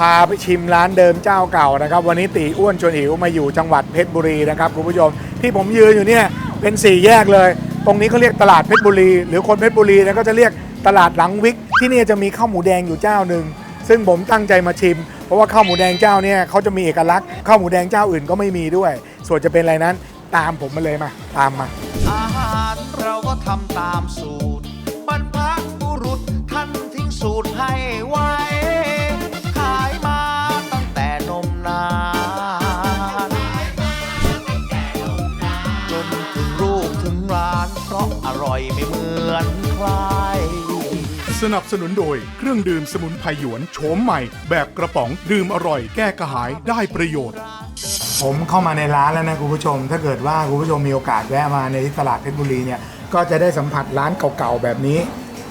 พาไปชิมร้านเดิมเจ้าเก่านะครับ วันนี้ตีอ้วนชวนหิวมาอยู่จังหวัดเพชรบุรีนะครับคุณผู้ชมที่ผมยืนอยู่เนี่ยเป็นสี่แยกเลย ตรงนี้เขาเรียกตลาดเพชรบุรี หรือคนเพชรบุรีนี่ยก็จะเรียกตลาดหลังวิก ที่นี่จะมีข้าวหมูแดงอยู่เจ้าหนึ่งซึ่งผมตั้งใจมาชิม เพราะว่าข้าวหมูแดงเจ้าเนี่ยเขาจะมีเอกลักษณ์ข้าวหมูแดงเจ้าอื่นก็ไม่มีด้วย ส่วนจะเป็นอะไรนั้นตามผมมาเลยมา ตามมา อาหารเราก็ทำตามสูตรบรรพบุรุษท่านทิ้งสูตรให้ไว้ สนับสนุนโดยเครื่องดื่มสมุนไพรหยวนโฉมใหม่ แบบกระป๋องดื่มอร่อยแก้กระหายได้ประโยชน์ ผมเข้ามาในร้านแล้วนะคุณผู้ชม ถ้าเกิดว่าคุณผู้ชมมีโอกาสแวะมาในตลาดเพชรบุรีเนี่ยก็จะได้สัมผัสร้านเก่าๆแบบนี้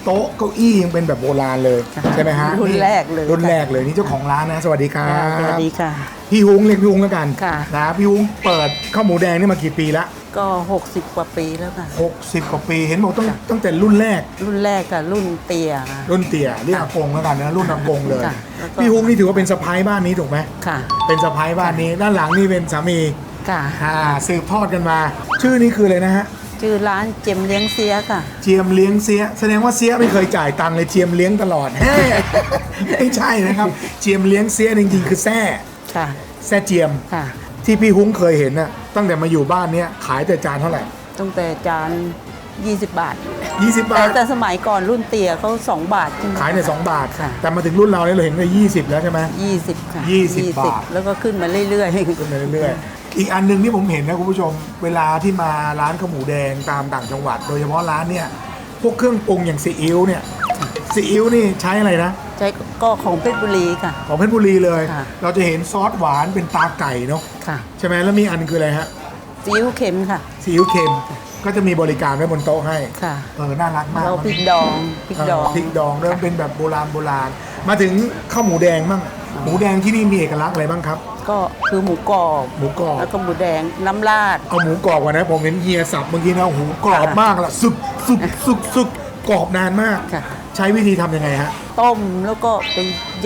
โต๊ะเก้าอี้ยังเป็นแบบโบราณเลย ใช่ไหมฮะรุ่นแรกเลยรุ่นแรกเลยนี่เจ้าของร้านนะ สวัสดีครับสวัสดีค่ะ พี่ฮุ้งเรียกพี่ฮุ้งแล้วกันค่ะ นะพี่ฮุ้งเปิดข้าวหมูแดงนี่มากี่ปีละก็ 60 กว่าปีแล้วค่ะ 60 กว่าปีเห็นบอกตั้งตั้งแต่รุ่นแรก รุ่นแรกกับรุ่นเตียค่ะ รุ่นเตี่ยเรียกอากงแล้วกันนะรุ่นอากงเลย ค่ะแล้วก็ พี่ฮุ้งนี่ถือว่าเป็นสะพ้ายบ้านนี้ถูกไหมค่ะเป็นสะพ้ายบ้านนี้ด้านหลังนี่เป็นสามีค่ะ อ่าสืบทอดกันมา ชื่อนี้คืออะไรนะฮะ ชื่อร้านเจมเลี้ยงเสียค่ะ เจียมเลี้ยงเสีย แสดงว่าเสียไม่เคยจ่ายตังค์เลยเจียมเลี้ยงตลอดแฮ่ไม่ใช่นะครับ เจียมเลี้ยงเสียจริงๆคือแซ่ค่ะ แซ่เจียม ค่ะ ที่พี่หุ้งเคยเห็นน่ะตั้งแต่มาอยู่บ้านเนี้ยขายแต่จานเท่าไหร่ ตั้งแต่จาน 20 บาท 20บาแต่ทแต่สมัยก่อนรุ่นเตียเขา2บาทใช่ไหม ขายใน 2 บาท ค่ะ แต่มาถึงรุ่นเราเนี่ยเราเห็นเลย20 แล้วใช่ไหม 20 ค่ะ20บาท แล้วก็ขึ้นมาเรื่อยขึ้นไปเรื่อยๆ อีกอันหนึ่งที่ผมเห็นนะคุณผู้ชม เวลาที่มาร้านข้าวหมูแดงตามต่างจังหวัด โดยเฉพาะร้านเนี่ยพวกเครื่องปรุงอย่างซีอิ๊วเนี่ยซีอิ๊วนี่ใช้อะไรนะๆใช้ก็ของเพชรบุรีค่ะ ของเพชรบุรีเลย ค่ะ เราจะเห็นซอสหวานเป็นตาไก่เนาะค่ะใช่ไหมแล้วมีอันคืออะไรฮะซีอิ๊วเค็มค่ะ ซีอิ๊วเค็มก็จะมีบริการไว้บนโต๊ะให้ค่ะ เออน่ารักมากเราพริกดองพริกดอง เพริกดองเริ่มเป็นแบบโบราณโบราณมาถึงข้าวหมูแดงบ้าง หมูแดงที่นี่มีเอกลักษณ์อะไรบ้างครับ ก็คือหมูกรอบหมูกรอบ แล้วก็หมูแดงน้ำราด เอาหมูกรอบก่อนนะผมเห็นเฮียสับเมื่อกี้นะโอ้โหูกรอบมากละสุกสุกสุกสุกกรอบนานมาก ค่ะ ใช้วิธีทำยังไงฮะต้มแล้วก็ไป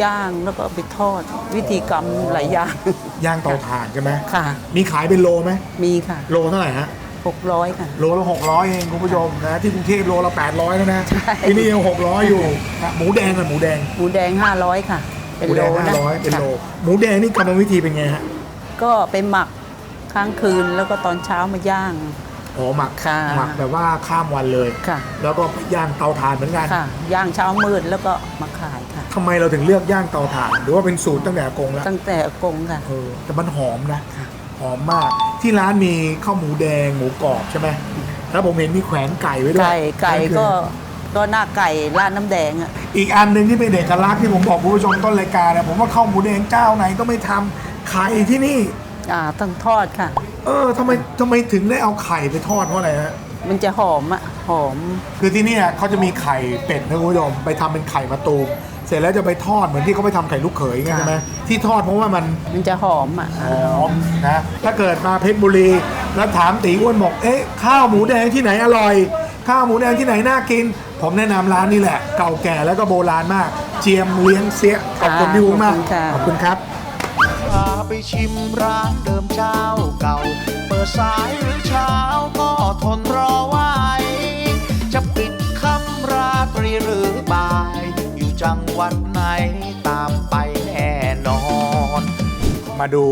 ย่างแล้วก็ไปทอด วิธีกรรมหลายอย่าง ย่างเตาถ่านใช่ไหมค่ะ มีขายเป็นโลไหมมีค่ะ โลเท่าไหร่ฮะ 600 ค่ะ โลละ600 เองคุณผู้ชมนะที่กรุงเทพโลละ800แล้วนะใช่ ที่นี่ยัง600 อยู่นะหมูแดงอะหมูแดง หมูแดง 500 ค่ะห เป็นมูโลแดงนะ500เป็นโลค่ะหมูแดงนี่กรรมวิธีเป็นไงฮะก็ไปหมักค้างคืนแล้วก็ตอนเช้ามาย่าง อ๋อหมักค่ะ หมักแบบว่าข้ามวันเลย ค่ะ แล้วก็ย่างเตาถ่านเหมือนกันค่ะ ย่างเช้ามืดแล้วก็มาขายค่ะ ทำไมเราถึงเลือกย่างเตาถ่าน หรือว่าเป็นสูตรตั้งแต่อากงแล้วตั้งแต่อากงค่ะ เออแต่มันหอมนะหอมมากที่ร้านมีข้าวหมูแดงหมูกรอบใช่ไหมแล้วผมเห็นมีแขวนไก่ไว้ด้วยไก่ไก่นั่นคือก็ ก็หน้าไก่ราดน้ำแดงอะอีกอันหนึ่งที่เป็นเอกลักษณ์ที่ผมบอกคุณผู้ชมต้นรายการนะผมว่าข้าวหมูแดงเจ้าไหนก็ไม่ทำขายที่นี่ อ่าต้องทอดค่ะ เออทำไมทำไมถึงได้เอาไข่ไปทอดเพราะอะไรฮะ มันจะหอมอะหอม คือที่เนี่ยเขาจะมีไข่เป็ดนะคุณผู้ชมไปทำเป็นไข่มะตูมเสร็จแล้วจะไปทอดเหมือนที่เขาไปทำไข่ลูกเขยไงค่ะใช่ไหมที่ทอดเพราะว่ามันมันจะหอมอะหอมนะถ้าเกิดมาเพชรบุรี แล้วถามตีอ้วนบอกเอ๊ะข้าวหมูแดงที่ไหนอร่อย ข้าวหมูแดงที่ไหนน่ากิน ผมแนะนำร้านนี้แหละ เก่าแก่แล้วก็โบราณมาก เจียมเลี้ยงเสียขอบคุณพี่วุ้งมาก ขอบคุณค่ะขอบคุณครับ พาไปชิมร้านเดิมเจ้าเก่า เปิดสายหรือเช้าก็ทนรอไว้ จะปิดคำราตรีหรือบ่าย อยู่จังหวัดไหนตามไปแน่นอน มาดู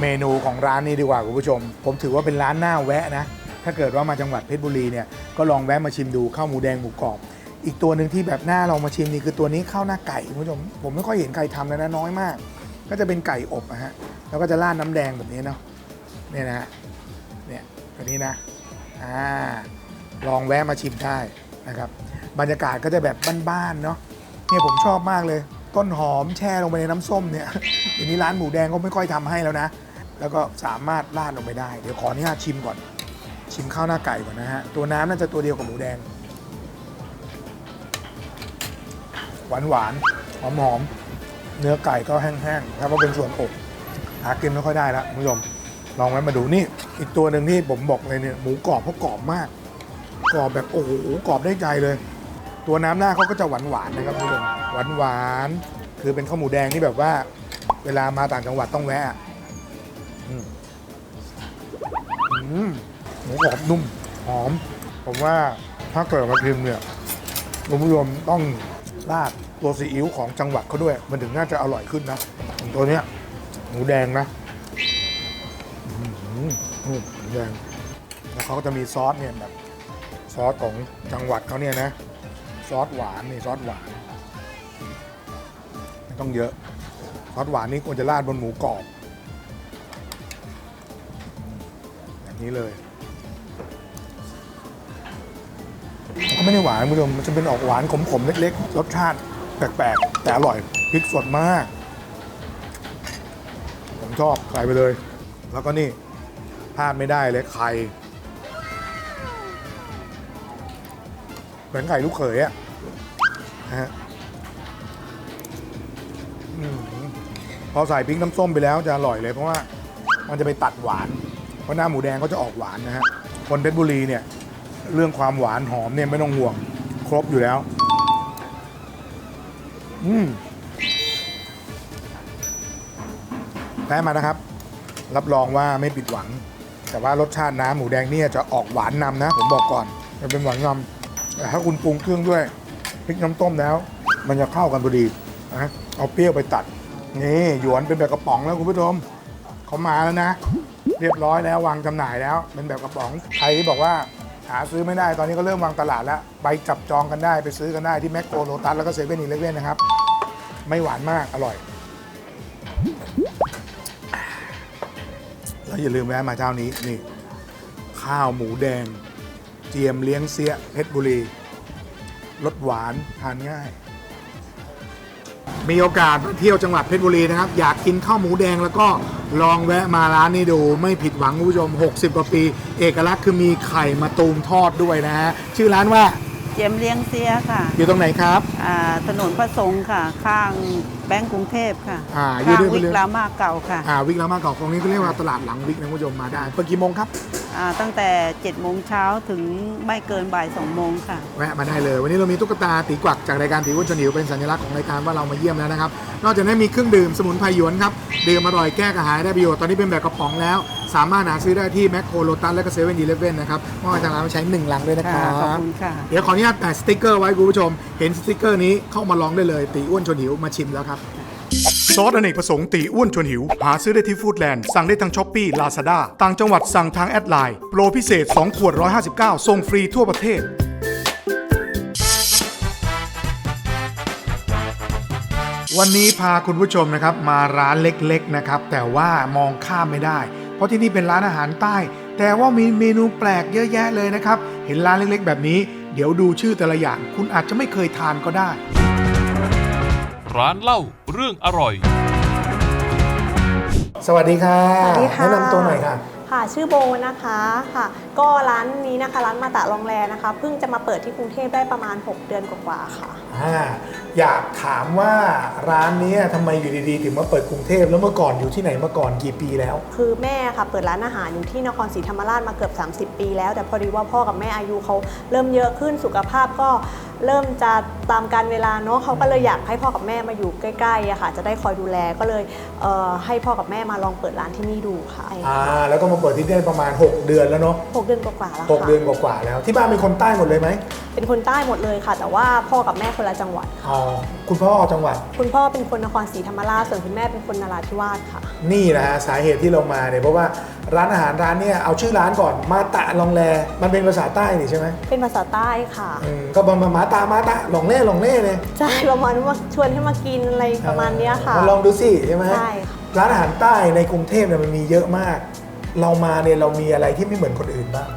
เมนูของร้านนี้ดีกว่าคุณผู้ชม ผมถือว่าเป็นร้านหน้าแวะนะ ถ้าเกิดว่ามาจังหวัดเพชรบุรีเนี่ยก็ลองแวะมาชิมดูข้าวหมูแดงหมูกรอบ อีกตัวหนึ่งที่แบบหน้าลองมาชิมนี่คือตัวนี้ข้าวหน้าไก่คุณผู้ชมผมไม่ค่อยเห็นใครทำเลยนะน้อยมาก ก็จะเป็นไก่อบอะฮะแล้วก็จะราดน้ำแดงแบบนี้เนาะเนี่ยนะฮะเนี่ยแบบนี้นะอ่าลองแวะมาชิมได้นะครับบรรยากาศก็จะแบบบ้านๆเนาะเนี่ยผมชอบมากเลย ต้นหอมแช่ลงไปในน้ำส้มเนี่ยเดี๋ยวนี้ร้านหมูแดงก็ไม่ค่อยทำให้แล้วนะ แล้วก็สามารถราดลงไปได้ เดี๋ยวขออนุญาตชิมก่อน ชิมข้าวหน้าไก่ก่อนนะฮะ ตัวน้ำน่าจะตัวเดียวกับหมูแดง หวานหวานหอมหอมเนื้อไก่ก็แห้งๆถ้าว่าเป็นส่วนอกหากินไม่ค่อยได้ล้วคุณผู้ชมลองไว้มาดูนี่ อีกตัวหนึ่งที่ผมบอกเลยเนี่ยหมูกรอบเขากรอบมาก กรอบแบบโอ้โหกรอบได้ใจเลย ตัวน้ำหน้าเขาก็จะหวานหวานนะครับคุณผู้ชมหวานหวานคือเป็นข้าวหมูแดงที่แบบว่า เวลามาต่างจังหวัดต้องแวะอืม หมูกรอบนุ่มหอม ผมว่าถ้าเกิดมาพิมเนี่ยคุณผู้ชมต้องราดตัวซีอิ๊วของจังหวัดเขาด้วย มันถึงน่าจะอร่อยขึ้นนะ ตัวเนี้ยหมูแดงนะอื้อหือนี่หมูแดงแล้วเขาก็จะมีซอสเนี่ยแบบซอสของจังหวัดเขาเนี่ยนะ ซอสหวานนี่ซอสหวานไม่ต้องเยอะ ซอสหวานนี่ควรจะราดบนหมูกรอบแบบนี้เลย ก็ไม่ได้หวานคุณผู้ชมมันจะเป็นออกหวานขมๆเล็กๆ รสชาติแปลกๆ แต่อร่อยพริกสดมาก ผมชอบใส่ไปเลย แล้วก็นี่พลาดไม่ได้เลยไข่เหมือนไข่ลูกเขยอะนะฮะอืมพอใส่พริกน้ำส้มไปแล้วจะอร่อยเลยเพราะว่ามันจะไปตัดหวาน เพราะหน้าหมูแดงก็จะออกหวานนะฮะคนเพชรบุรีเนี่ย เรื่องความหวานหอมเนี่ยไม่ต้องห่วง ครบอยู่แล้ว อืมแพ้มานะครับ รับรองว่าไม่ผิดหวัง แต่ว่ารสชาติน้ำหมูแดงเนี่ยจะออกหวานนำนะ ผมบอกก่อนจะเป็นหวานนำแต่ถ้าคุณปรุงเครื่องด้วยพริกน้ำต้มแล้ว มันจะเข้ากันพอดีนะเอาเปรี้ยวไปตัด นี่หยวนเป็นแบบกระป๋องแล้วคุณผู้ชมเขามาแล้วนะ เรียบร้อยแล้ววางจำหน่ายแล้ว เป็นแบบกระป๋องใครที่บอกว่า หาซื้อไม่ได้ตอนนี้ก็เริ่มวางตลาดแล้ว ไปจับจองกันได้ไปซื้อกันได้ที่แมคโครโลตัสแล้วก็เซเว่นอีเลฟเว่นนะครับ ไม่หวานมากอร่อย แล้วอย่าลืมแวะมาเจ้านี้นี่ ข้าวหมูแดง เจียมเลี้ยงเสียเพชรบุรีรสหวานทานง่าย มีโอกาสมาเที่ยวจังหวัดเพชรบุรีนะครับ อยากกินข้าวหมูแดงแล้วก็ลองแวะมาร้านนี้ดู ไม่ผิดหวังคุณผู้ชม 60 กว่าปี เอกลักษณ์คือมีไข่มาตูมทอดด้วยนะฮะชื่อร้านว่าเจียมเลี้ยงเสียค่ะอยู่ตรงไหนครับ อ่าถนนพระสงฆ์ค่ะ ข้างแบงก์กรุงเทพค่ะอ่าอยู่ข้างด้วย วิกเลยรามาเก่าค่ะ อ่าวิกแล้วมาเก่าตรงนี้ก็เรียกว่าตลาดหลังวิกนะคุณผู้ชมมาได้เปิดกี่โมงครับอ่า ตั้งแต่7โมงเช้าถึงไม่เกินบ่าย2โมงค่ะ แวะมาได้เลย วันนี้เรามีตุ๊กตาตีกวักจากรายการตีอ้วนชวนหิวเป็นสัญลักษณ์ของรายการว่าเรามาเยี่ยมแล้วนะครับ นอกจากนั้นมีเครื่องดื่มสมุนไพรหยวนครับดื่มอร่อยแก้กระหายได้ประโยชน์ ตอนนี้เป็นแบบกระป๋องแล้ว สามารถหาซื้อได้ที่แมคโครโลตัสและก็เซเว่นอีเลฟเว่นนะครับมอบให้ทางร้านมาใช้หนึ่งลังด้วยนะคค่ะรับขอบคุณค่ะ เดี๋ยวขออนุญาตแปะสติ๊กเกอร์ไว้คุณผู้ชม เห็นสติ๊กเกอร์นี้เข้ามาลองได้เลย ตีอ้วนชวนหิวมาชิมแล้วครับ ซอสอเนกประสงค์ตีอ้วนชวนหิว หาซื้อได้ที่ฟู้ดแลนด์ สั่งได้ทางช้อปปี้ลาซาด้าต่างจังหวัดสั่งทางแอดไลน์ โปรพิเศษ 2 ขวด 159ส่งฟรีทั่วประเทศ วันนี้พาคุณผู้ชมนะครับ มาร้านเล็กๆนะครับ แต่ว่ามองข้ามไม่ได้ เพราะที่นี่เป็นร้านอาหารใต้ แต่ว่ามีเมนูแปลกเยอะแยะเลยนะครับ เห็นร้านเล็กๆ แบบนี้ เดี๋ยวดูชื่อแต่ละอย่าง คุณอาจจะไม่เคยทานก็ได้ ร้านเล่าเรื่องอร่อย สวัสดีค่ะสวัสดีค่ะ แนะนำตัวหน่อยค่ะ ค่ะ ชื่อโบนะคะค่ะก็ร้านนี้นะคะ ร้านมาตะลองแลนะคะ เพิ่งจะมาเปิดที่กรุงเทพได้ประมาณ 6 เดือนกว่าๆค่ะ อ่าอยากถามว่าร้านนี้ทำไมอยู่ดีๆ ถึงมาเปิดกรุงเทพแล้วเมื่อก่อนอยู่ที่ไหนมาก่อนกี่ปีแล้ว คือแม่ค่ะเปิดร้านอาหารอยู่ที่นครศรีธรรมราชมาเกือบ 30 ปีแล้วแต่พอดีว่าพ่อกับแม่อายุเขาเริ่มเยอะขึ้นสุขภาพก็เริ่มจะตามการเวลาเนาะเขาก็เลยอยากให้พ่อกับแม่มาอยู่ใกล้ๆอะค่ะ จะได้คอยดูแลก็เลยเอ่อให้พ่อกับแม่มาลองเปิดร้านที่นี่ดูค่ะอ่า แล้วก็มาเปิดที่นี่ได้ประมาณ 6 เดือนแล้วเนาะ ห6 เดือนกว่าๆแล้วหกค่ะเดือนกว่าๆแล้ว ที่บ้านเป็นคนใต้หมดเลยไหมเป็นคนใต้หมดเลยค่ะ แต่ว่าพ่อกับแม่คนละจังหวัด อ๋อคุณพ่อจังหวัด คุณพ่อเป็นคนนครศรีธรรมราชส่วนคุณแม่เป็นคนนราธิวาสค่ะ นี่นะฮะสาเหตุที่เรามาเนี่ยเพราะว่าร้านอาหารร้านเนี่ยเอาชื่อร้านก่อนมาตะลองแลมันเป็นภาษาใต้นี่ใช่ไหมเป็นภาษาใต้ค่ะ อืมก็มามามาตามาตะลองเล่ลองเล่เลยใช่ประมาณว่าชวนให้มากินอะไรประมาณเนี้ยค่ะ มาลองดูสิใช่ไหมใช่ค่ะ ร้านอาหารใต้ในกรุงเทพเนี่ยมันมีเยอะมาก เรามาเนี่ยเรามีอะไรที่ไม่เหมือนคนอื่นบ้าง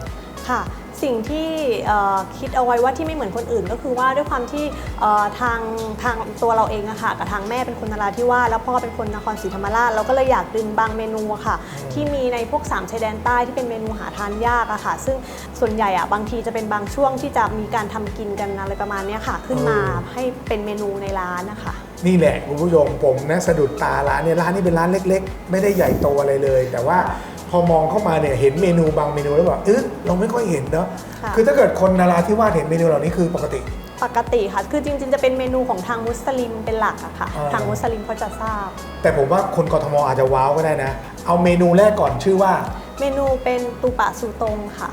ค่ะ สิ่งที่เอ่อคิดเอาไว้ว่าที่ไม่เหมือนคนอื่น ก็คือว่าด้วยความที่เอ่อทางทางตัวเราเองอะค่ะกับทางแม่เป็นคนนราธิวาสแล้วพ่อเป็นคนนครศรีธรรมราชเราก็เลยอยากดึงบางเมนูอะค่ะ ที่มีในพวกสามชายแดนใต้ที่เป็นเมนูหาทานยากอะค่ะ ซึ่งส่วนใหญ่อะบางทีจะเป็นบางช่วงที่จะมีการทำกินกันอะไรประมาณเนี้ยค่ะ ขึ้นมาเออให้เป็นเมนูในร้านนะคะนี่แหละคุณผู้ชมผมนะสะดุดตาร้านเนี่ยร้านนี้เป็นร้านเล็ก ๆ ไม่ได้ใหญ่โตอะไรเลย แต่ว่าพ อมองเข้ามาเนี่ยเห็นเมนูบางเมนูแล้วแบบเออเราไม่ค่อยเห็นเนาะค่ะ คือถ้าเกิดคนนาราธิวาสเห็นเมนูเหล่านี้คือปกติ ปกติค่ะ คือจริงๆ จะเป็นเมนูของทางมุสลิมเป็นหลักอะค่ะ อ่า ทางมุสลิมเขาจะทราบ แต่ผมว่าคนกทมอาจจะว้าวก็ได้นะ เอาเมนูแรกก่อนชื่อว่า เมนูเป็นตูปะซูตงค่ะ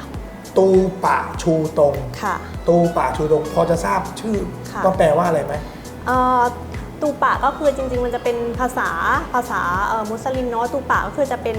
ตูปะชูตง ค่ะ ตูปะชูตงพอจะทราบชื่อค่ะ ว่าแปลว่าอะไรไหมเอ่อ ตูปะก็คือจริง ๆ มันจะเป็นภาษาภาษาเอ่อมุสลิมเนาะตูปะก็คือจะเป็น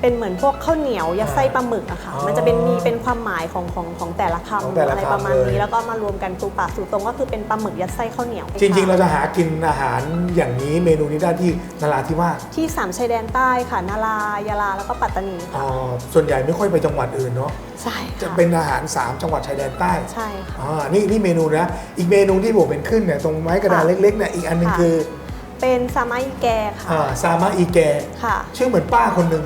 เป็นเหมือนพวกข้าวเหนียวยัดไส้ปลาหมึกอะค่ะอ๋อมันจะเป็นมีเป็นความหมายของของของแต่ละของคำแต่ละอะไรประมาณคำเลย นี้ แล้วก็มารวมกันตูปะสูตรงก็คือเป็นปลาหมึกยัดไส้ข้าวเหนียวจริง ๆ เราจะหากินอาหารอย่างนี้เมนูนี้ได้ที่นราธิวาสที่สามชายแดนใต้ค่ะนารายาลาแล้วก็ปัตตานีอ๋ค่ะอส่วนใหญ่ไม่ค่อยไปจังหวัดอื่นเนาะใช่จะค่ะเป็นอาหาร 3 จังหวัดชายแดนใต้ใช่ค่ะ อ่านี่นี่เมนูนะ อีกเมนูที่ผมเป็นขึ้นเนี่ยตรงไม้กระดานค่ะ เล็กๆเนี่ยอีกอันหนึงค่ะคือ เป็นซามาอิแกค่ะอ่าซามาอีแกค่ะ ชื่อเหมือนป้าคนหนึ่ง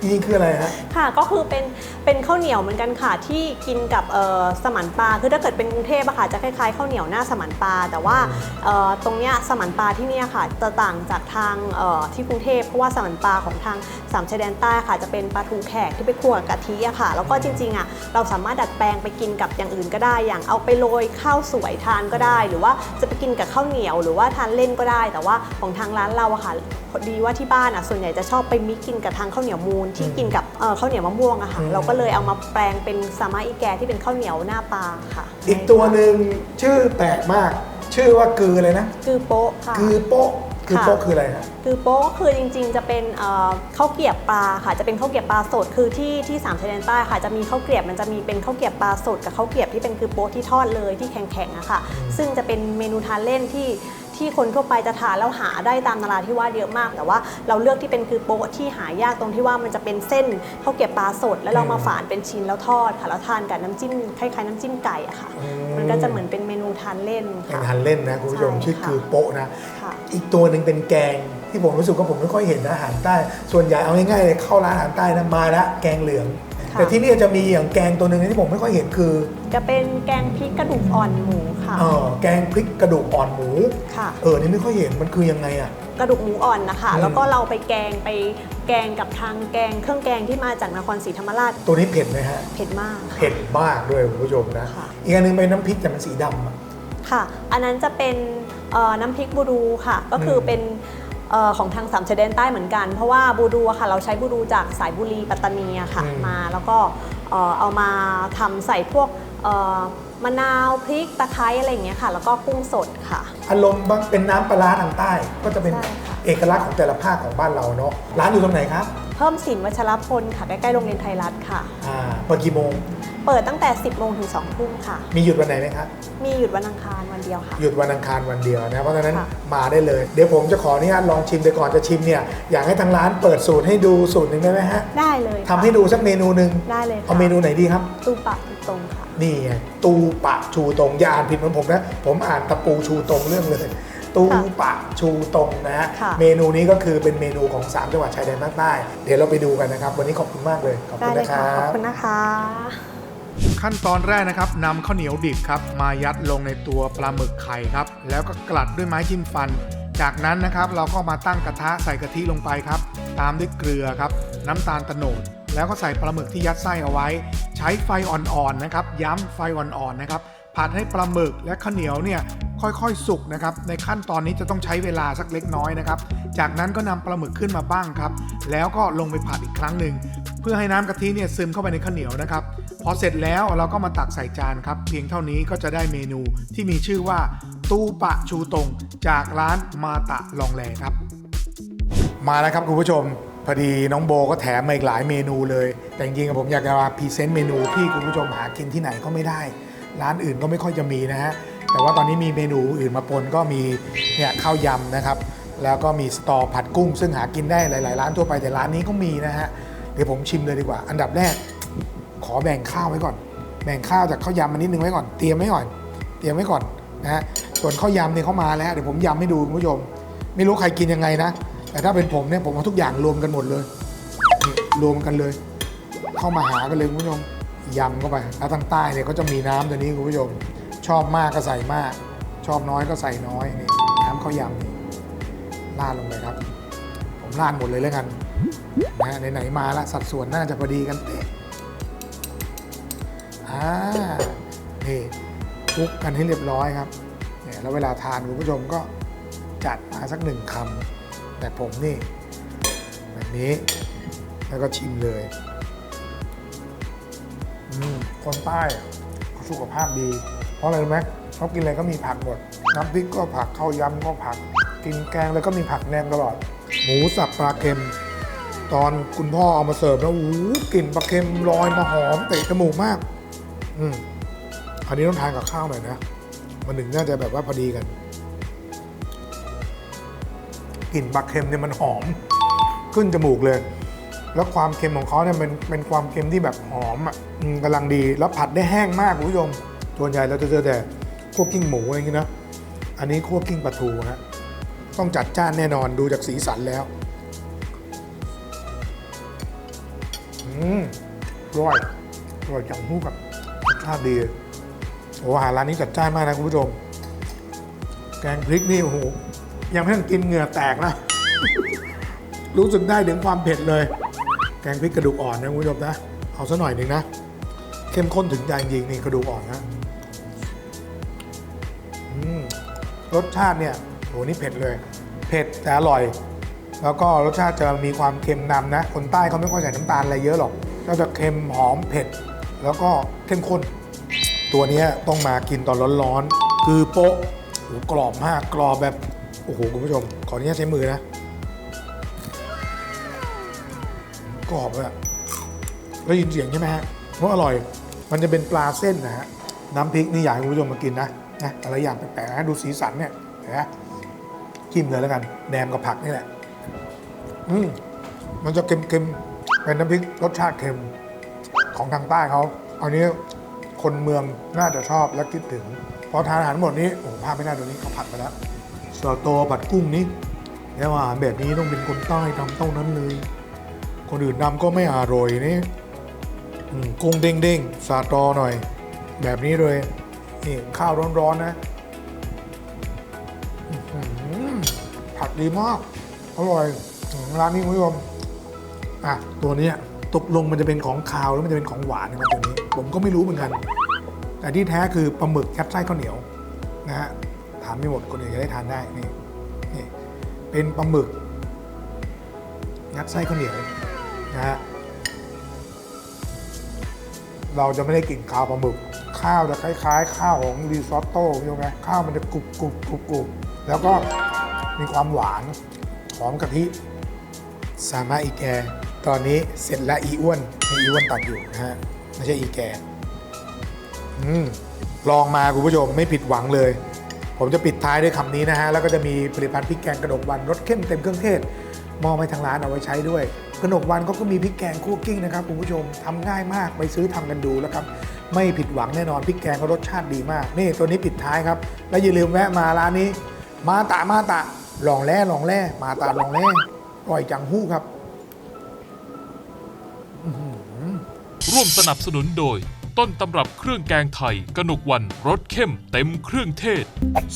จริงๆคืออะไรฮะ ค่ะก็คือเป็นเป็นข้าวเหนียวเหมือนกันค่ะ ที่กินกับเอ่อสมันปลาคือถ้าเกิดเป็นกรุงเทพอะค่ะจะคล้ายๆข้าวเหนียวหน้าสมันปลาแต่ว่าเอ่อตรงเนี้ยสมันปลาที่เนี่ยค่ะจะต่างจากทางเอ่อที่กรุงเทพเพราะว่าสมันปลาของทางสามชายแดนใต้ค่ะ จะเป็นปลาทูแขกที่ไปคั่วกับกะทิอะค่ะ แล้วก็จริงๆอะเราสามารถดัดแปลงไปกินกับอย่างอื่นก็ได้ อย่างเอาไปโรยข้าวสวยทานก็ได้ หรือว่าจะไปกินกับข้าวเหนียว หรือว่าทานเล่นก็ได้แต่ว่าของทางร้านเราอะค่ะพอดีว่าที่บ้านอะส่วนใหญ่จะชอบไปมิกกินกับทางข้าวเหนียวมูนที่กินกับเอ่อข้าวเหนียวมะม่วงอะค่ะอืมเราก็เลยเอามาแปลงเป็นซามาอีแกที่เป็นข้าวเหนียวหน้าปลาค่ะอีกตัวหนึ่งชื่อแปลกมาก ชื่อว่ากืออะไรนะ คือโป๊ะค่ะ กือโป๊ะคือโป๊ะค่ะคืออะไรฮะคือโป๊ะก็คือจริงๆ จะเป็นเอ่อข้าวเกรียบปลาค่ะ จะเป็นข้าวเกรียบปลาสดคือที่ที่สามชายแดนใต้ค่ะ จะมีข้าวเกรียบมันจะมีเป็นข้าวเกรียบปลาสดกับข้าวเกรียบที่เป็นคือโป๊ะที่ทอดเลยที่แข็งๆอะค่ะ ซึ่งจะเป็นเมนูทานเล่นที่ ที่คนทั่วไปจะทานแล้วหาได้ตามนราธิวาสเยอะมาก แต่ว่าเราเลือกที่เป็นคือโป๊ะที่หายากตรงที่ว่ามันจะเป็นเส้นข้าวเกรียบปลาสด แล้วเรามาฝานเป็นชิ้นแล้วทอดค่ะแล้วทานกับน้ำจิ้มคล้ายๆน้ำจิ้มไก่อะค่ะอืมมันก็จะเหมือนเป็นเมนูทานเล่นเป็นค่ะอาหารเล่นนะคุณผู้ชมใช่ชื่อค่ะกือโป๊ะนะ ค่ะ อีกตัวหนึ่งเป็นแกงที่ผมรู้สึกว่าผมไม่ค่อยเห็นนะอาหารใต้ ส่วนใหญ่เอาง่ายๆเลยเข้าร้านอาหารใต้นะมาแล้วแกงเหลือง ค่ะ แต่ที่นี่จะมีอย่างแกงตัวหนึ่งที่ผมไม่ค่อยเห็นคือจะเป็นแกงพริกกระดูกอ่อนหมูค่ะ เออแกงพริกกระดูกอ่อนหมู ค่ะ เออนี่ไม่ค่อยเห็นมันคือยังไงอะ กระดูกหมูอ่อนนะคะ อืม แล้วก็เราไปแกงไปแกงกับทางแกงเครื่องแกงที่มาจากนครศรีธรรมราชตัวนี้เผ็ดไหมฮะ เผ็ดมากค่ะ เผ็ดมากด้วยคุณผู้ชมนะ ค่ะ อีกอันหนึงเป็นน้ำพริกแต่มันสีดำอะ ค่ะ อันนั้นจะเป็นเอ่อน้ำพริกบูดูค่ะ ก็คืออมเป็นเอ่อ ของทางสามชายแดนใต้เหมือนกัน เพราะว่าบูดูอะค่ะเราใช้บูดูจากสายบุรีปัตตานีอะค่ะอืมมาแล้วก็เอ่อเอามาทำใส่พวกเอ่อมะนาวพริกตะไคร้อะไรอย่างเงี้ยค่ะ แล้วก็กุ้งสดค่ะ อารมณ์บางเป็นน้ำปลาร้าทางใต้ ก็จะเป็นใช่ค่ะเอกลักษณ์ของแต่ละภาคของบ้านเราเนาะร้านอยู่ตรงไหนครับ เพิ่มสินวัชรพลค่ะใกล้ๆโรงเรียนไทยรัฐค่ะอ่าเปิดกี่โมง เปิดตั้งแต่ 10 โมงถึง 2 ทุ่มค่ะ มีหยุดวันไหนไหมครับมีหยุดวันอังคารวันเดียวค่ะ หยุดวันอังคารวันเดียวนะเพราะฉะนั้นค่ะ มาได้เลย เดี๋ยวผมจะขออนุญาตลองชิมแต่ก่อนจะชิมเนี่ยอยากให้ทางร้านเปิดสูตรให้ดูสูตรหนึ่งได้ไหมฮะได้เลยค่ะทำให้ดูสักเมนูหนึ่งได้เลยค่ะเอาเมนูไหนดีครับ ตูปะตรงค่ะ นี่ไงตูปะชูตรงอย่าอ่านผิดเหมือนผมนะ ผมอ่านตะปูชูตรงเรื่องเลย ตูปะชูตรงนะฮะค่ะเมนูนี้ก็คือเป็นเมนูของ 3 จังหวัดชายแดนภาคใต้เดี๋ยวเราไปดูกันนะครับ วันนี้ขอบคุณมากเลย ขอบได้คุณเลยนะคค่ะ รัขอบบคุณนะคะ ขั้นตอนแรกนะครับนำข้าวเหนียวดิบครับมายัดลงในตัวปลาหมึกไข่ครับ แล้วก็กลัดด้วยไม้จิ้มฟัน จากนั้นนะครับเราก็มาตั้งกระทะใส่กะทิลงไปครับ ตามด้วยเกลือครับ น้ำตาลตะโนดแล้วก็ใส่ปลาหมึกที่ยัดไส้เอาไว้ ใช้ไฟอ่อนๆนะครับ ย้ำไฟอ่อนๆนะครับผัดให้ปลาหมึกและข้าวเหนียวเนี่ยค่อยๆ สุกนะครับ ในขั้นตอนนี้จะต้องใช้เวลาสักเล็กน้อยนะครับ จากนั้นก็นำปลาหมึกขึ้นมาบ้างครับ แล้วก็ลงไปผัดอีกครั้งหนึ่ง พื่อให้น้ำกะทิเนี่ยซึมเข้าไปในข้าวเหนียวนะครับ พอเสร็จแล้วเราก็มาตักใส่จานครับ เพียงเท่านี้ก็จะได้เมนูที่มีชื่อว่า ตูปะชูตง จากร้านมาตะลองแลครับ มาแล้วครับคุณผู้ชมพอดีน้องโบก็แถมมาอีกหลายเมนูเลย แต่จริงๆผมอยากจะมาพรีเซนต์เมนูที่คุณผู้ชมหากินที่ไหนก็ไม่ได้ ร้านอื่นก็ไม่ค่อยจะมีนะฮะแต่ว่าตอนนี้มีเมนูอื่นมาปนก็มีเนี่ยข้าวยำนะครับ แล้วก็มีสตอผัดกุ้ง ซึ่งหากินได้หลาย ๆ ร้านทั่วไปแต่ร้านนี้ก็มีนะฮะ เดี๋ยวผมชิมเลยดีกว่า อันดับแรก ขอแบ่งข้าวไว้ก่อน แบ่งข้าวจากข้าวยำมานิดนึงไว้ก่อน เตรียมไว้ก่อน เตรียมไว้ก่อนนะฮะ ส่วนข้าวยำเนี่ยเขามาแล้ว เดี๋ยวผมยำให้ดูคุณผู้ชม ไม่รู้ใครกินยังไงนะ แต่ถ้าเป็นผมเนี่ยผมเอาทุกอย่างรวมกันหมดเลยนี่รวมกันเลย เข้ามาหากันเลยคุณผู้ชม ยำเข้าไป แล้วทางใต้เนี่ยก็จะมีน้ำตัวนี้คุณผู้ชม ชอบมากก็ใส่มาก ชอบน้อยก็ใส่น้อยนี่น้ำข้าวยำนี่ราดลงไปครับ ผมราดหมดเลยแล้วกัน นะไหนๆมาละสัดส่วนน่าจะพอดีกันเป๊ะอ่านี่คลุกกันให้เรียบร้อยครับเนี่ยแล้วเวลาทานคุณผู้ชมก็จัดมาสักหนึ่งคำแต่ผมนี่ แบบนี้ แล้วก็ชิมเลยอืมคนใต้สุขภาพดี เพราะอะไรรู้ไหมเขากินอะไรก็มีผักหมด น้ำพริกก็ผักข้าวยำก็ผัก กินแกงแล้วก็มีผักแนมตลอด หมูสับปลาเค็ม ตอนคุณพ่อเอามาเสิร์ฟแล้วโอ้กลิ่นปลาเค็มลอยมาหอมเตะจมูกมาก อืมอันนี้ต้องทานกับข้าวหน่อยนะมันถึงน่าจะแบบว่าพอดีกันกลิ่นปลาเค็มเนี่ยมันหอม ขึ้นจมูกเลย แล้วความเค็มของเขาเนี่ยเป็นเป็นความเค็มที่แบบหอมอะกำลังดีแล้วผัดได้แห้งมากคุณผู้ชมส่วนใหญ่เราจะเจอแต่คั่วกิ้งหมูอะไรอย่างงี้นะอันนี้คั่วกิ้งปลาทูฮะต้องจัดจ้านแน่นอนดูจากสีสันแล้ว อืมร่อยอร่อยจังหู้กับรสชาติดีโอ้อาหารร้านนี้จัดจ้านมากนะคุณผู้ชม แกงพริกนี่โอ้โหยังไม่ทันกินเหงื่อแตกนะ รู้สึกได้ถึงความเผ็ดเลย แกงพริกกระดูกอ่อนนะคุณผู้ชมนะ เอาซะหน่อยหนึ่งนะ เข้มข้นถึงใจจริงนี่กระดูกอ่อนนะรสชาติเนี่ยโหนี่เผ็ดเลย เผ็ดแต่อร่อย แล้วก็รสชาติจะมีความเค็มนำนะ คนใต้เขาไม่ค่อยใส่น้ำตาลอะไรเยอะหรอก ก็จะเค็มหอมเผ็ด แล้วก็เข้มข้น ตัวนี้ต้องมากินตอนร้อนๆ คือโป๊ะโหกรอบมากกรอบแบบ โอ้โหคุณผู้ชม ขออนุญาตใช้มือนะ กรอบเลยอะได้ยินเสียงใช่ไหมฮะ เพราะอร่อย มันจะเป็นปลาเส้นนะฮะ น้ำพริกนี่อยากให้คุณผู้ชมมากินนะนะอะไรอย่างแปลกๆนะดูสีสันเนี่ยนไหมจิ้มเลยแล้วกัน แหนมกับผักนี่แหละ อืมมันจะเค็มๆเป็นน้ำพริกรสชาติเค็มของทางใต้เขาอันนี้คนเมืองน่าจะชอบและคิดถึง พอทานอาหารหมดนี้โอ้โหภาพไม่ได้ตัวนี้เขาผัดไปแล้วสอโตผัดกุ้งนี้แล้วอาหารแบบนี้ต้องเป็นคนใต้ทำเท่านั้นเลย คนอื่นทำก็ไม่อร่อยนี่กุ้งเด้งๆสาตอหน่อย แบบนี้เลยนี่ข้าวร้อนๆนะผัดดีมากอร่อย ร้านนี้คุณผู้ชมอะตัวนี้ตกลงมันจะเป็นของคาวแล้วมันจะเป็นของหวานนะครับตัวนี้ ผมก็ไม่รู้เหมือนกัน แต่ที่แท้คือปลาหมึกยัดไส้ข้าวเหนียวนะฮะถามไม่หมดคนอื่นจะได้ทานได้นี่นี่เป็นปลาหมึกยัดไส้ข้าวเหนียวนะฮะเราจะไม่ได้กลิ่นคาวปลาหมึก ข้าวจะคล้ายๆ ข้าวของรีซอตโต้ใช่ไหมข้าวมันจะกรุบกรุบกรุบกรุบแล้วก็มีความหวานหอมกะทิ สามารถอีแก ตอนนี้เสร็จแล้วอีอ้วนมีอีอ้วนตัดอยู่นะฮะไม่ใช่อีแกอืมลองมาคุณผู้ชมไม่ผิดหวังเลย ผมจะปิดท้ายด้วยคำนี้นะฮะ แล้วก็จะมีผลิตภัณฑ์พริกแกงกระดกวันรสเข้มเต็มเครื่องเทศ มอบให้ทางร้านเอาไว้ใช้ด้วยกระดกวันเขาก็มีพริกแกงคั่วกิ้งนะครับคุณผู้ชมทำง่ายมากไปซื้อทำกันดูแล้วครับไม่ผิดหวังแน่นอนพริกแกงก็รสชาติดีมาก นี่ตัวนี้ปิดท้ายครับ แล้วอย่าลืมแวะมาร้านนี้ มาตะมาตะลองแร่ลองแร่มาตาลองแร่ ร่อยจังหู้ครับ ร่วมสนับสนุนโดย ต้นตำรับเครื่องแกงไทย กนกวันรสเข้มเต็มเครื่องเทศ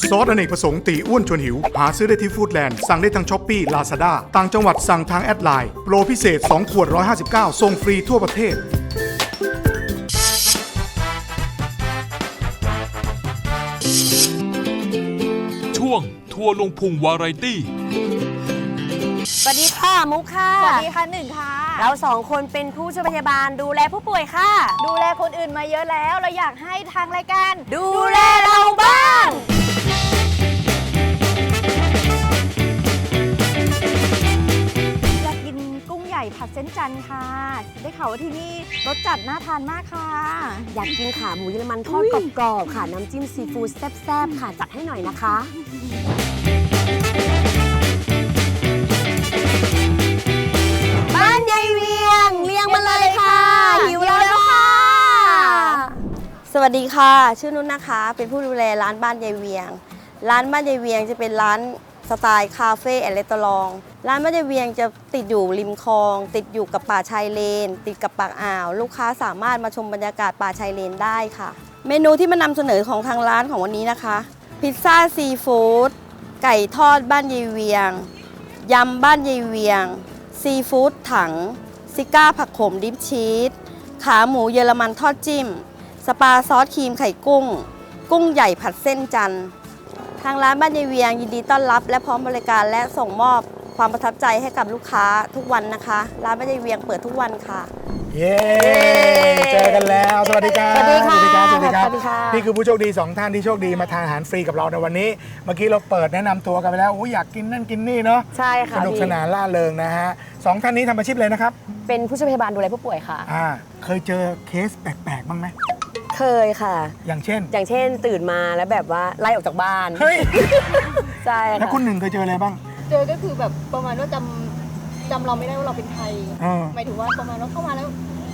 ซอสอเนกประสงค์ตีอ้วนชวนหิว หาซื้อได้ที่ฟู้ดแลนด์ สั่งได้ทางช้อปปี้ลาซาด้าต่างจังหวัดสั่งทางแอดไลน์โปรพิเศษ 2 ขวด 159ส่งฟรีทั่วประเทศ ช่วงทัวร์ลงพุงวาไรตี้ สวัสดีค่ะมุกค่ะ สวัสดีค่ะหนึ่งค่ะ เราสองคนเป็นผู้ช่วยพยาบาลดูแลผู้ป่วยค่ะ ดูแลคนอื่นมาเยอะแล้ว เราอยากให้ทางรายการ ดูแลเราบ้าง อยากกินกุ้งใหญ่ผัดเส้นจันทร์ค่ะ ได้ข่าวว่าที่นี่รสจัดน่าทานมากค่ะ อยากกินขาหมูเยอรมันทอดกรอบๆค่ะ น้ำจิ้มซีฟู้ดแซ่บๆค่ะจัดให้หน่อยนะคะ สวัสดีค่ะ ชื่อนุ่นนะคะ เป็นผู้ดูแลร้านบ้านยายเวียง ร้านบ้านยายเวียงจะเป็นร้านสไตล์คาเฟ่แอนด์เลสตอรอง ร้านบ้านยายเวียงจะติดอยู่ริมคลอง ติดอยู่กับป่าชายเลน ติดกับปากอ่าว ลูกค้าสามารถมาชมบรรยากาศป่าชายเลนได้ค่ะ เมนูที่มานำเสนอของทางร้านของวันนี้นะคะ พิซซ่าซีฟู้ดไก่ทอดบ้านยายเวียงยำบ้านยายเวียง ซีฟู้ดถัง ซิก้าผักขมดิปชีสขาหมูเยอรมันทอดจิ้ม ปาซอสครีมไข่กุ้ง กุ้งใหญ่ผัดเส้นจันทร์ทางร้านบ้านยายเวียงยินดีต้อนรับ และพร้อมบริการและส่งมอบความประทับใจให้กับลูกค้าทุกวันนะคะ ร้านบ้านยายเวียงเปิดทุกวันค่ะ เย้ เจอกันแล้ว สวัสดีครับ สวัสดีค่ะสวัสดีครับ สวัสดีครับสวัสดีค่ะ นี่คือผู้โชคดีสองท่านที่โชคดีมาทานอาหารฟรีกับเราในวันนี้ เมื่อกี้เราเปิดแนะนำตัวกันไปแล้วโอ้ยอยากกินนั่นกินนี่เนาะ ใช่สค่ะนุกสนานล่าเริงนะฮะสองท่านนี้ทำอาชีพเลยนะครับ เป็นผู้ช่วยพยาบาลดูแลผู้ป่วยค่ะ อ่า เคยเจอเคสแปลกๆบ้างไหม เคยค่ะ อย่างเช่น อย่างเช่นตื่นมาแล้วแบบว่าไล่ออกจากบ้านเฮ้ย ใช่แล้วค่ะคุณหนึ่งเคยเจออะไรบ้าง เจอก็คือแบบประมาณว่าจำจำเราไม่ได้ว่าเราเป็นใครเออหมายถึงว่าประมาณว่าเข้ามาแล้ว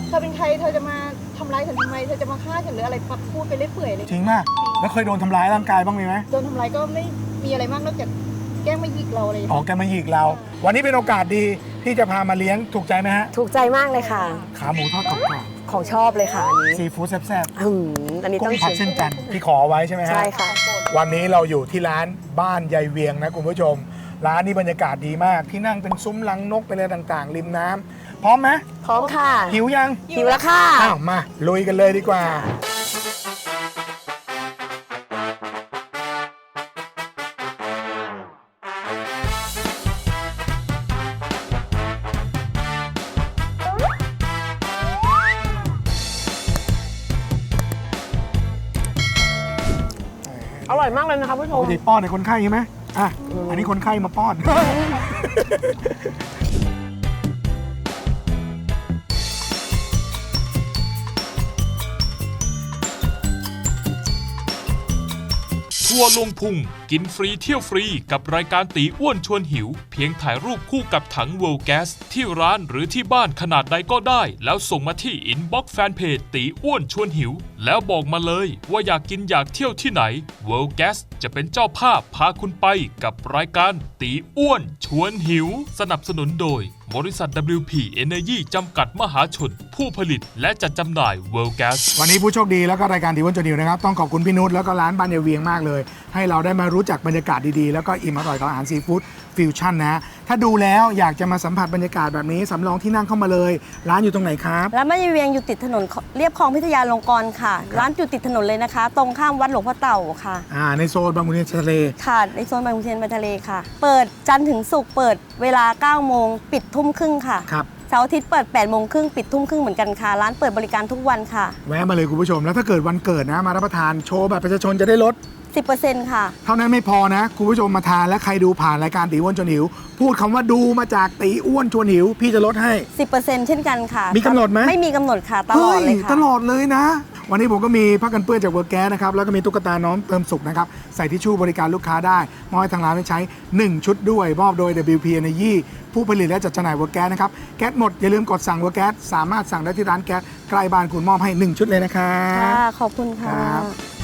เธอเป็นใครเธอจะมาทำร้ายฉันทำไมเธอจะมาฆ่าฉันหรืออะไรแบบพูดไปเรื่อยเปื่อยเลยจริงมาก แล้วเคยโดนทำร้ายร่างกายบ้างมีไหมโดนทำร้ายก็ไม่มีอะไรมากนอกจากแกล้งมาหยิกเราอะไรอย่างออเงี้กยกันมาหยิกเรา วันนี้เป็นโอกาสดีที่จะพามาเลี้ยงถูกใจไหมฮะ ถูกใจมากเลยค่ะ ขาหมูทอดกรอบ ของชอบเลยค่ะอันนี้ๆซีฟู้ดแซ่บอืมอันนี้ๆกุ้ต้องงผัดชิเส้นมจันทร์ที่ขอไว้ใช่ไหมฮะ ใช่ค่ะ วันนี้เราอยู่ที่ร้านบ้านยายเวียงนะคุณผู้ชม ร้านนี้บรรยากาศดีมากที่นั่งเป็นซุ้มลังนกเป็นอะไรต่างๆ ริมน้ำพร้อมไหมพร้อมค่ะหิวยังหิวแล้วค่ะ อ้าวมาลุยกันเลยดีกว่า กเลยนะคะผู้ชปม กติป้อนในคนไข้ใช่ไหมอะ อันนี้คนไข้มาป้อน ทัวร์ลงพุงกินฟรีเที่ยวฟรีกับรายการตีอ้วนชวนหิว เพียงถ่ายรูปคู่กับถัง World Gas ที่ร้านหรือที่บ้านขนาดใดก็ได้ แล้วส่งมาที่อินบ็อกซ์แฟนเพจตีอ้วนชวนหิวแล้วบอกมาเลยว่าอยากกินอยากเที่ยวที่ไหน World Gas จะเป็นเจ้าภาพพาคุณไปกับรายการตีอ้วนชวนหิว สนับสนุนโดย บริษัท WP Energy จำกัดมหาชน ผู้ผลิตและจัดจำหน่าย World Gas วันนี้ผู้โชคดีแล้วก็รายการดีวันจนิวนะครับ ต้องขอบคุณพี่นุชแล้วก็ร้านบ้านยายเวียงมากเลย ให้เราได้มารู้จักบรรยากาศดีๆ แล้วก็อิ่มอร่อยกับอาหารซีฟู้ด ฟิวชั่นนะถ้าดูแล้วอยากจะมาสัมผัสบรรยากาศแบบนี้สำรองที่นั่งเข้ามาเลย ร้านอยู่ตรงไหนครับ ร้านบ้านยายเวียงอยู่ติดถนนเรียบคลองพิทยาลงกรณ์ค่ะ ร้านอยู่ติดถนนเลยนะคะ ตรงข้ามวัดหลวงพ่อเต่าค่ะอ่าในโซนบางขุนเทียนทะเลค่ะในโซนบางขุนเทียนบางทะเลค่ะ เปิดจันทร์ถึงศุกร์เปิดเวลา9โมงปิดทุ่มครึ่งค่ะครับเสาร์อาทิตย์เปิด8โมงครึ่งปิดทุ่มครึ่งเหมือนกันค่ะ ร้านเปิดบริการทุกวันค่ะ แวะมาเลยคุณผู้ชม แล้วถ้าเกิดวันเกิดนะมารับประทานโชว์แบบประชาชนจะได้ลด 10%ค่ะ เท่านั้นไม่พอนะ คุณผู้ชมมาทานและใครดูผ่านรายการตีอ้วนชวนหิว พูดคำว่าดูมาจากตีอ้วนชวนหิว พี่จะลดให้ 10%เช่นกันค่ะมีกำหนดไหม ไม่มีกำหนดค่ะ ตลอดเลยฮ้ค่ะตลอดเลยนะ วันนี้ผมก็มีผ้ากันเปื้อนจากเวอร์แก๊สนะครับ แล้วก็มีตุ๊กตาน้องเติมสุขนะครับ ใส่ทิชชู่บริการลูกค้าได้ มอบให้ทางร้านได้ใช้ 1 ชุดด้วย มอบโดย WP Energy ผู้ผลิตและจัดจำหน่ายเวอร์แก๊สนะครับ แก๊สหมด อย่าลืมกดสั่งเวอร์แก๊สสามารถสั่งได้ที่ร้านแก๊สใกล้บ้านคุณมอบให้ 1 ชุดเลยนะครับ ค่ะ ขอบคุณค่ะครับ